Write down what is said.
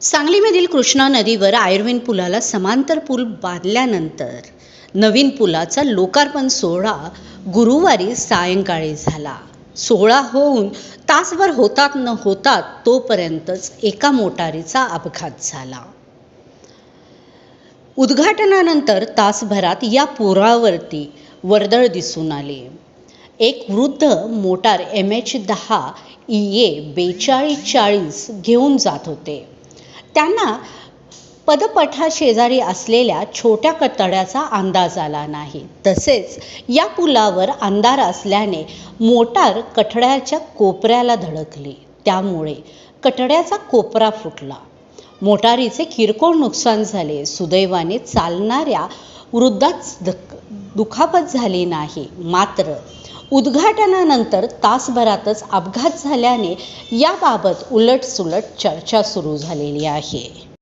सांगलीमधील कृष्णा नदीवर आयर्विन पुलाला समांतर पूल बांधल्यानंतर नवीन पुलाचा लोकार्पण सोहळा गुरुवारी सायंकाळी झाला. सोहळा होऊन तासभर होतात न होतात तोपर्यंतच एका मोटारीचा अपघात झाला. उद्घाटनानंतर तासभरात या पुरावरती वर्दळ दिसून आली. एक वृद्ध मोटार एम एच दहा ई ए बेचाळीस चाळीस घेऊन जात होते. त्यांना पदपथाशेजारी असलेल्या छोट्या कतड्याचा अंदाज आला नाही. तसेच या पुलावर अंधार असल्याने मोटार कठड्याच्या कोपऱ्याला धडकली. त्यामुळे कठड्याचा कोपरा फुटला. मोटारीचे किरकोळ नुकसान झाले. सुदैवाने चालणाऱ्या वृद्धाच दुखापत झाली नाही. मात्र उद्घाटनानंतर तासभरातच अपघात झाल्याने याबाबत उलटसुलट चर्चा सुरू झालेली आहे.